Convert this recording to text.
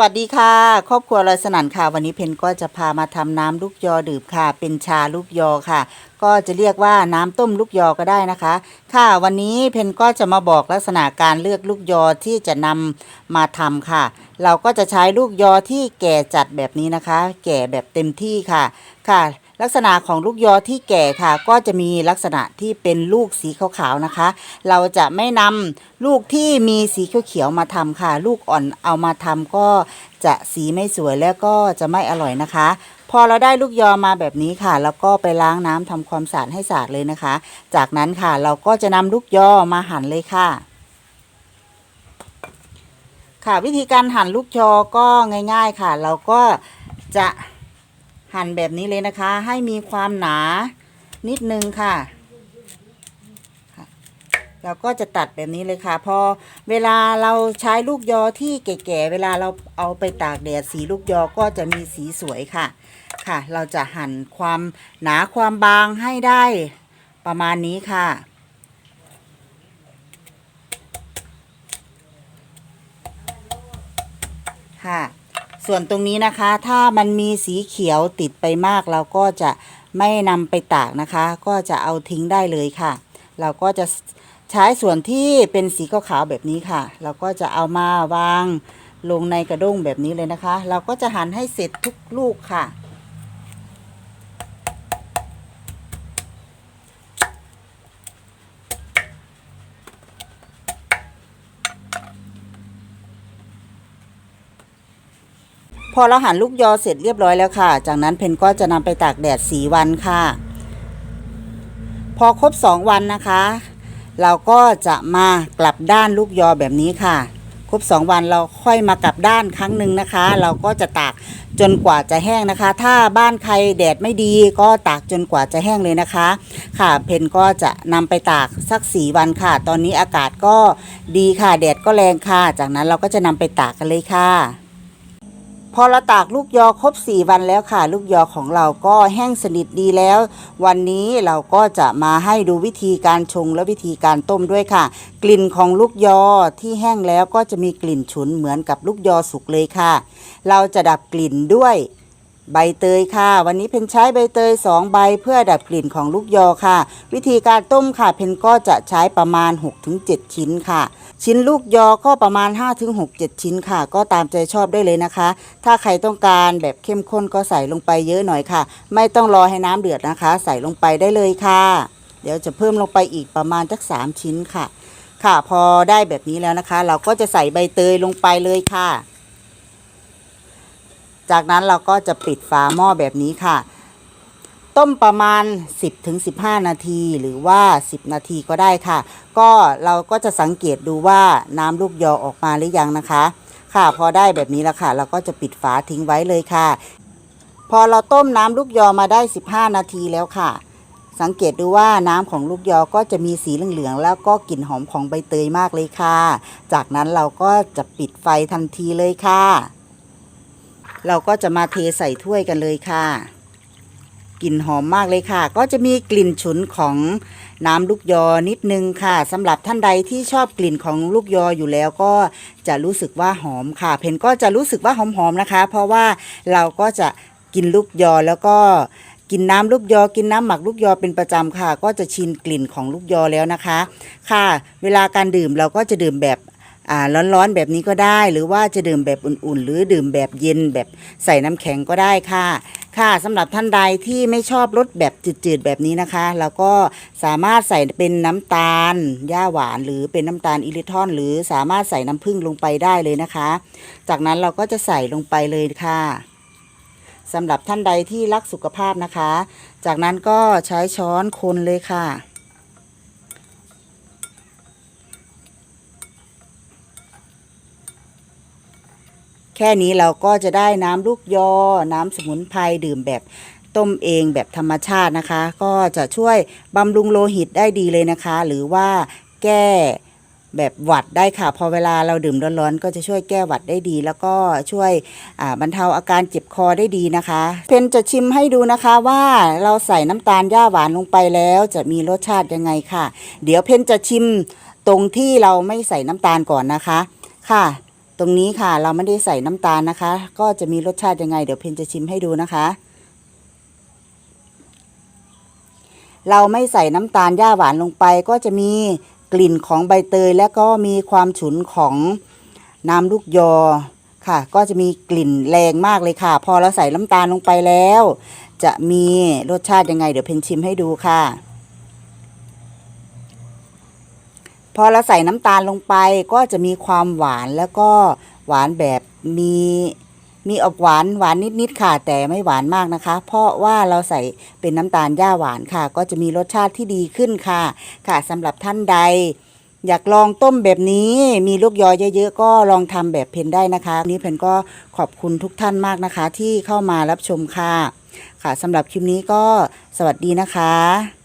วัสดีค่ะ ครอบครัวลอยสนันค่ะ วันนี้เพนก็จะพามาทำน้ำลูกยอดื่มค่ะ เป็นชาลูกยอค่ะ ก็จะเรียกว่าน้ำต้มลูกยอก็ได้นะคะ ค่ะวันนี้เพนก็จะมาบอกลักษณะการเลือกลูกยอที่จะนำมาทำค่ะ เราก็จะใช้ลูกยอที่แก่จัดแบบนี้นะคะ แก่แบบเต็มที่ค่ะค่ะ ลักษณะของลูกยอที่แก่ค่ะ ก็จะมีลักษณะที่เป็นลูกสีขาวๆนะคะ เราจะไม่นำลูกที่มีสีเขียวๆมาทำค่ะ ลูกอ่อนเอามาทำก็จะสีไม่สวยแล้วก็จะไม่อร่อยนะคะ พอเราได้ลูกยอมาแบบนี้ค่ะ แล้วก็ไปล้างน้ำทำความสะอาดให้สะอาดเลยนะคะ จากนั้นค่ะเราก็จะนำลูกยอมาหั่นเลยค่ะค่ะวิธีการหั่นลูกยอก็ง่าย ๆค่ะ เราก็จะ หั่นแบบนี้เลยนะคะ ให้มีความหนานิดนึงค่ะค่ะเราก็จะตัดแบบนี้เลยค่ะ พอเวลาเราใช้ลูกยอที่แก่ๆเวลาเราเอาไปตากแดดสีลูกยอก็จะมีสีสวยค่ะค่ะ เราจะหั่นความหนาความบางให้ได้ประมาณนี้ค่ะ ค่ะ ส่วนตรงนี้นะคะถ้ามันมีสีเขียวติดไปมาก เราก็จะไม่นำไปตากนะคะ ก็จะเอาทิ้งได้เลยค่ะ เราก็จะใช้ส่วนที่เป็นสีขาวๆแบบนี้ค่ะ เราก็จะเอามาวางลงในกระด้งแบบนี้เลยนะคะ เราก็จะหั่นให้เสร็จทุกลูกค่ะ พอเราหั่นลูกยอเสร็จเรียบร้อยแล้วค่ะ จากนั้นเพนก็จะนำไปตากแดดสีวันค่ะ พอครบสองวันนะคะ เราก็จะมากลับด้านลูกยอแบบนี้ค่ะ ครบสองวันเราค่อยมากลับด้านครั้งหนึ่งนะคะ เราก็จะตากจนกว่าจะแห้งนะคะ ถ้าบ้านใครแดดไม่ดีก็ตากจนกว่าจะแห้งเลยนะคะ ค่ะ เพนก็จะนำไปตากสักสีวันค่ะ ตอนนี้อากาศก็ดีค่ะ แดดก็แรงค่ะ จากนั้นเราก็จะนำไปตากกันเลยค่ะ พอเราตากลูกยอครบ 4 วันแล้วค่ะ ลูกยอของเราก็แห้งสนิทดีแล้ว วันนี้เราก็จะมาให้ดูวิธีการชงและวิธีการต้มด้วยค่ะ กลิ่นของลูกยอที่แห้งแล้วก็จะมีกลิ่นฉุนเหมือนกับลูกยอสุกเลยค่ะ เราจะดับกลิ่นด้วย ใบเตยค่ะ วันนี้เพนใช้ใบเตย 2 ใบเพื่อดับกลิ่นของลูกยอค่ะ วิธีการต้มค่ะเพนก็จะใช้ประมาณ 6-7 ชิ้นค่ะ ชิ้นลูกยอก็ประมาณ 5-6-7 ชิ้นค่ะ ก็ตามใจชอบได้เลยนะคะ ถ้าใครต้องการแบบเข้มข้นก็ใส่ลงไปเยอะหน่อยค่ะ ไม่ต้องรอให้น้ำเดือดนะคะ ใส่ลงไปได้เลยค่ะ เดี๋ยวจะเพิ่มลงไปอีกประมาณสัก 3 ชิ้นค่ะ ค่ะพอได้แบบนี้แล้วนะคะ เราก็จะใส่ใบเตยลงไปเลยค่ะ จากนั้นเราก็จะปิดฝาหม้อแบบนี้ค่ะ ต้มประมาณ 10-15 นาทีหรือว่า 10 นาทีก็ได้ค่ะ ก็เราก็จะสังเกตดูว่าน้ำลูกยอออกมาหรือยังนะคะ ค่ะพอได้แบบนี้แล้วค่ะ เราก็จะปิดฝาทิ้งไว้เลยค่ะ พอเราต้มน้ำลูกยอมาได้ 15 นาทีแล้วค่ะสังเกตดูว่าน้ำของลูกยอก็จะมีสีเหลืองๆ แล้วก็กลิ่นหอมของใบเตยมากเลยค่ะ จากนั้นเราก็จะปิดไฟทันทีเลยค่ะ เราก็จะมาเทใส่ถ้วยกันเลยค่ะ กลิ่นหอมมากเลยค่ะ ก็จะมีกลิ่นฉุนของน้ำลูกยอนิดนึงค่ะสำหรับท่านใดที่ชอบกลิ่นของลูกยออยู่แล้วก็จะรู้สึกว่าหอมค่ะ เพนก็จะรู้สึกว่าหอมๆนะคะ เพราะว่าเราก็จะกินลูกยอแล้วก็กินน้ำลูกยอ กินน้ำหมักลูกยอเป็นประจำค่ะ ก็จะชินกลิ่นของลูกยอแล้วนะคะ ค่ะ เวลาการดื่มเราก็จะดื่มแบบ ร้อนๆแบบนี้ก็ได้ หรือว่าจะดื่มแบบอุ่นๆ หรือดื่มแบบเย็นแบบใส่น้ำแข็งก็ได้ค่ะ ค่ะสำหรับท่านใดที่ไม่ชอบรสแบบจืดๆแบบนี้นะคะ เราก็สามารถใส่เป็นน้ำตาลย่าหวาน หรือเป็นน้ำตาลอิลิทอน หรือสามารถใส่น้ำผึ้งลงไปได้เลยนะคะ จากนั้นเราก็จะใส่ลงไปเลยค่ะสำหรับท่านใดที่รักสุขภาพนะคะ จากนั้นก็ใช้ช้อนคนเลยค่ะ แค่นี้เราก็จะได้น้ำลูกยอ น้ำสมุนไพรดื่มแบบต้มเองแบบธรรมชาตินะคะ ก็จะช่วยบำรุงโลหิตได้ดีเลยนะคะ หรือว่าแก้แบบหวัดได้ค่ะ พอเวลาเราดื่มร้อนๆก็จะช่วยแก้หวัดได้ดี แล้วก็ช่วยบรรเทาอาการเจ็บคอได้ดีนะคะ เพนจะชิมให้ดูนะคะว่าเราใส่น้ำตาลย่าหวานลงไปแล้วจะมีรสชาติยังไงค่ะ เดี๋ยวเพนจะชิมตรงที่เราไม่ใส่น้ำตาลก่อนนะคะค่ะ ตรงนี้ค่ะเราไม่ได้ใส่น้ำตาลนะคะ ก็จะมีรสชาติยังไง เดี๋ยวเพนจะชิมให้ดูนะคะ เราไม่ใส่น้ำตาลหญ้าหวานลงไป ก็จะมีกลิ่นของใบเตย และก็มีความฉุนของน้ำลูกยอค่ะ ก็จะมีกลิ่นแรงมากเลยค่ะ พอเราใส่น้ำตาลลงไปแล้ว จะมีรสชาติยังไง เดี๋ยวเพนชิมให้ดูค่ะ พอเราใส่น้ำตาลลงไปก็จะมีความหวานแล้วก็หวานแบบมีมีออกหวานหวานนิดๆค่ะ แต่ไม่หวานมากนะคะ เพราะว่าเราใส่เป็นน้ำตาลหญ้าหวานค่ะ ก็จะมีรสชาติที่ดีขึ้นค่ะ ค่ะสำหรับท่านใด อยากลองต้มแบบนี้ มีลูกยอเยอะๆก็ลองทำแบบเพนได้นะคะนนี้เพนก็ขอบคุณทุกท่านมากนะคะ ที่เข้ามารับชมค่ะ ค่ะสำหรับคลิปนี้ก็สวัสดีนะคะ